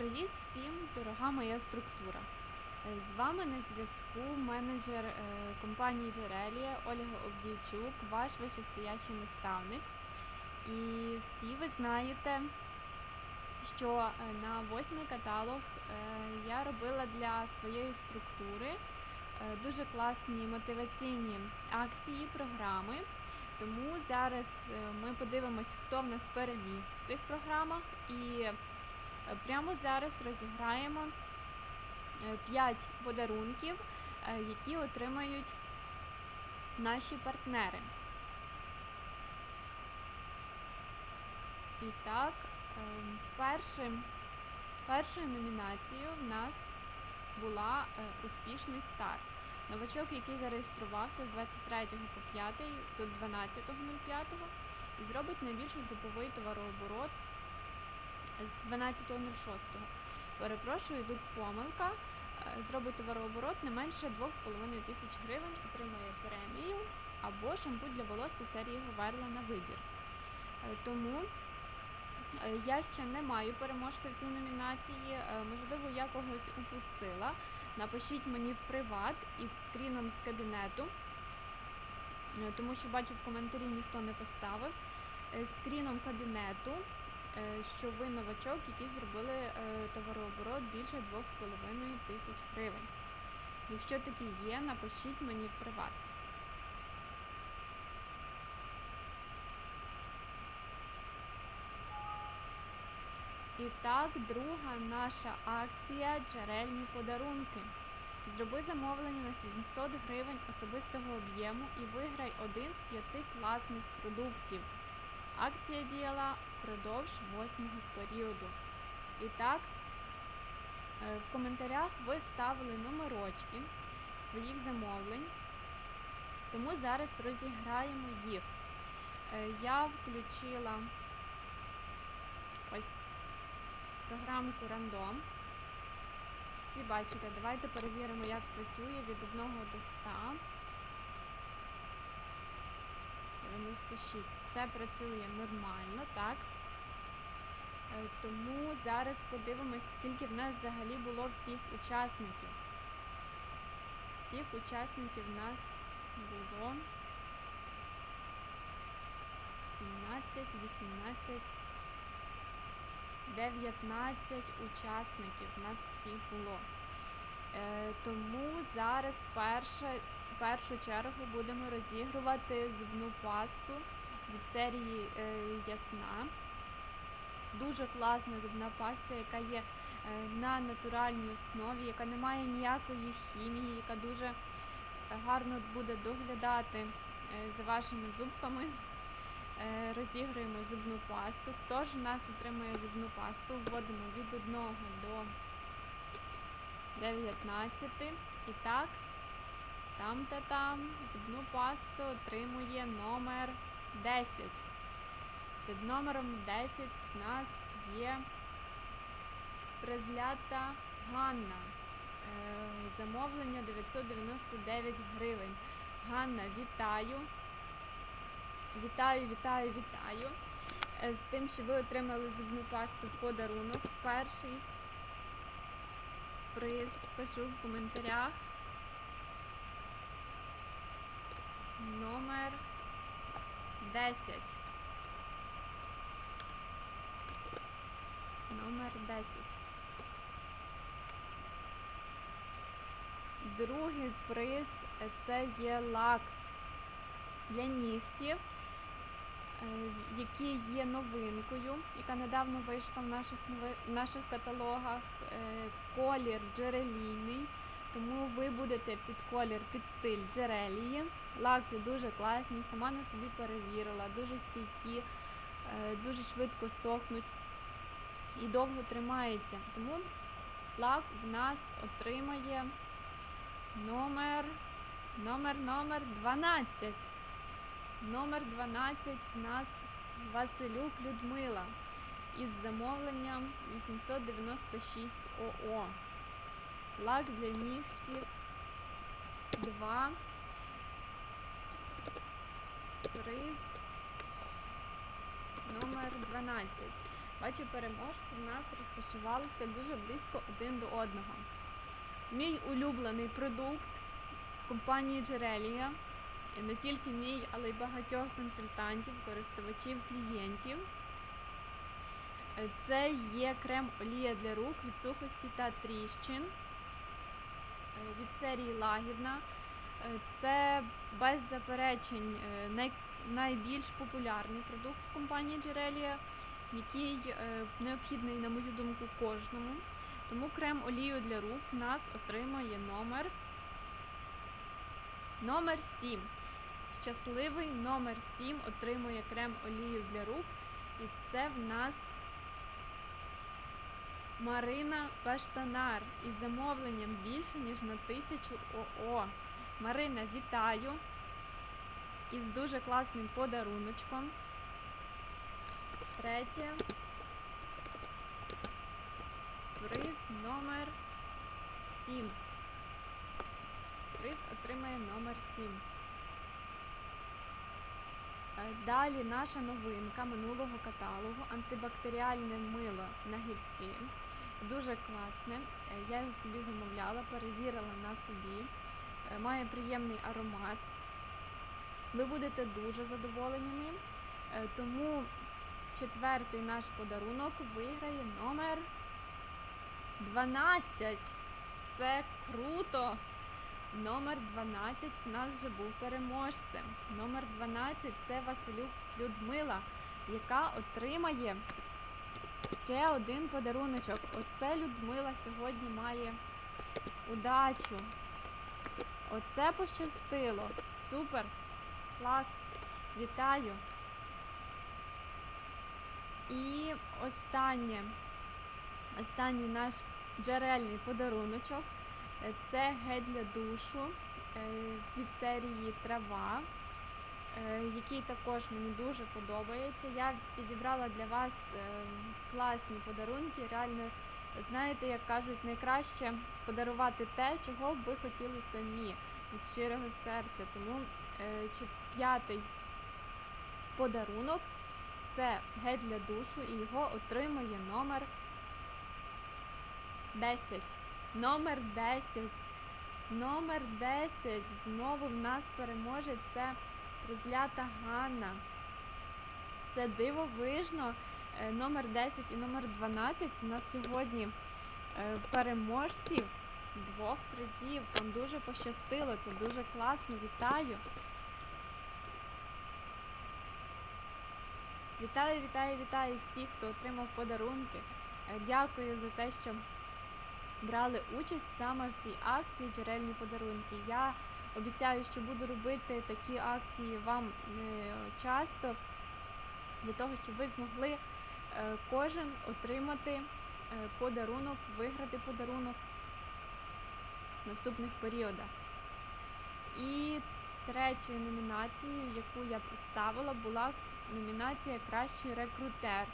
Привіт всім, дорога моя структура. Е, З вами на зв'язку менеджер е, компанії Джерелія Ольга Обдійчук, ваш вищестоящий наставник. І всі ви знаєте, що е, на восьмий каталог я робила для своєї структури дуже класні мотиваційні акції, програми. Тому зараз ми подивимось, хто в нас переміг в цих програмах. І прямо зараз розіграємо 5 подарунків, е, які отримають наші партнери. І так, е, першим, першою номінацією в нас була е, успішний старт. Новачок, який зареєструвався з 23 по 5 до 12.05 і зробить найбільший груповий товарооборот з 12.06. Перепрошую, тут помилка. Е, Зробить товарооборот не менше 2,5 тисяч гривень, отримає премію або шампунь для волосся серії Говерла на вибір. Е, Тому е, я ще не маю переможця в цій номінації. Можливо, я когось упустила. Напишіть мені в приват із скріном з кабінету, тому що бачу в коментарі ніхто не поставив. Скріном кабінету, що ви новачок, які зробили е, товарооборот більше 2,5 тисяч гривень. Якщо такі є, напишіть мені в приват. І так, друга наша акція джерельні подарунки. Зроби замовлення на 700 гривень особистого об'єму і виграй один з п'яти класних продуктів. Акція діяла впродовж восьмого періоду. І так, е, в коментарях ви ставили номерочки своїх замовлень, тому зараз розіграємо їх. Е, Я включила ось програмку Random. Всі бачите, давайте перевіримо, як працює від 1 до 100. 96. Це працює нормально, так? Е, Тому зараз подивимось, скільки в нас взагалі було всіх учасників. Всіх учасників в нас було 17, 18, 19 учасників в нас всіх було. Е, тому зараз перше, в першу чергу будемо розігрувати зубну пасту від серії е, Ясна. Дуже класна зубна паста, яка є е, на натуральній основі, яка не має ніякої хімії, яка дуже гарно буде доглядати е, за вашими зубками. Розіграємо зубну пасту. Хто ж нас отримує зубну пасту? Вводимо від 1 до 19. І так, там та там зубну пасту отримує номер 10. Під номером 10 в нас є презлята Ганна. Е, Замовлення 999 гривень. Ганна, вітаю. Вітаю, вітаю, вітаю. Е, З тим, що ви отримали зубну пасту в подарунок. Перший приз пишу в коментарях. Номер 10. Номер 10. Другий приз це є лак для нігтів, е, який є новинкою, яка недавно вийшла в наших, в наших каталогах. Е, Колір джерелійний, тому ви будете під колір, під стиль джерелії. Лаки дуже класні, сама на собі перевірила, дуже стійкі, е, дуже швидко сохнуть і довго тримається. Тому лак в нас отримає номер, номер, номер 12. Номер 12 в нас Василюк Людмила із замовленням 896 ОО. Лак для нігтів 2. Приз номер 12. Бачу, переможці в нас розташувалися дуже близько один до одного. Мій улюблений продукт компанії Джерелія, і не тільки мій, але й багатьох консультантів, користувачів, клієнтів. Це є крем-олія для рук від сухості та тріщин від серії Лагідна. Е, Це без заперечень е, най- найбільш популярний продукт компанії Джерелія, який е, необхідний, на мою думку, кожному. Тому крем-олію для рук в нас отримує номер номер 7. Щасливий номер 7 отримує крем-олію для рук. І це в нас Марина Баштанар із замовленням більше, ніж на тисячу ОО. Марина, вітаю! Із дуже класним подаруночком. Третє. Приз номер 7. Приз отримає номер 7. Е, Далі наша новинка минулого каталогу антибактеріальне мило на гірки. Дуже класне. Е, Я його собі замовляла, перевірила на собі. Е, Має приємний аромат. Ви будете дуже задоволені ним. Е, Тому четвертий наш подарунок виграє номер 12. Це круто! Номер 12 в нас вже був переможцем. Номер 12 це Василюк Людмила, яка отримає ще один подаруночок. Оце Людмила сьогодні має удачу. Оце пощастило. Супер! Клас! Вітаю! І останнє, останній наш джерельний подаруночок. Це гель для душу е, від серії Трава, який також мені дуже подобається. Я підібрала для вас е, класні подарунки. Реально, знаєте, як кажуть, найкраще подарувати те, чого б ви хотіли самі від щирого серця. Тому е, чи п'ятий подарунок це гель для душу і його отримує номер 10. Номер 10. Номер 10. Знову в нас переможе це розлята Ганна. Це дивовижно. Е, Номер 10 і номер 12 у нас сьогодні е, переможці двох призів. Вам дуже пощастило, це дуже класно. Вітаю. Вітаю, вітаю, вітаю всіх, хто отримав подарунки. Е, Дякую за те, що брали участь саме в цій акції джерельні подарунки. Я обіцяю, що буду робити такі акції вам е, часто, для того, щоб ви змогли е, кожен отримати е, подарунок, виграти подарунок в наступних періодах. І третьою номінацією, яку я представила, була номінація Кращий рекрутер.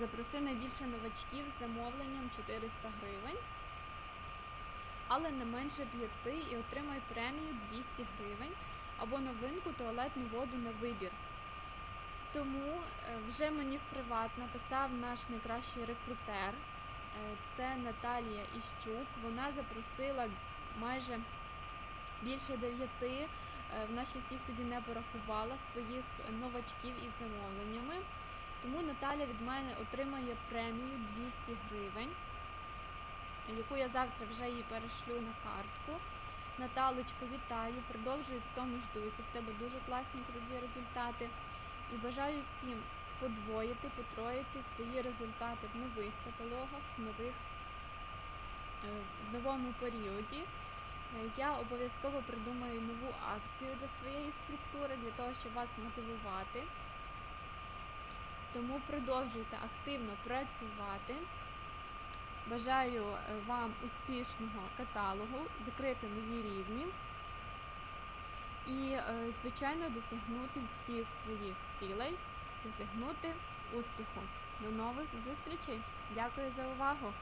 Запроси найбільше новачків з замовленням 400 гривень, але не менше п'яти і отримай премію 200 гривень або новинку туалетну воду на вибір. Тому е, вже мені в приват написав наш найкращий рекрутер. Е, Це Наталія Іщук. Вона запросила майже більше дев'яти. е, Вона ще всіх тоді не порахувала своїх новачків із замовленнями. Тому Наталя від мене отримає премію 200 гривень, яку я завтра вже їй перешлю на картку. Наталочко, вітаю, продовжуй в тому ж дусі. В тебе дуже класні круті результати. І бажаю всім подвоїти, потроїти свої результати в нових каталогах, в нових, е, в новому періоді. Е, Я обов'язково придумаю нову акцію для своєї структури, для того, щоб вас мотивувати. Тому продовжуйте активно працювати. Бажаю е, вам успішного каталогу, закрити нові рівні і, е, звичайно, досягнути всіх своїх цілей, досягнути успіху. До нових зустрічей! Дякую за увагу!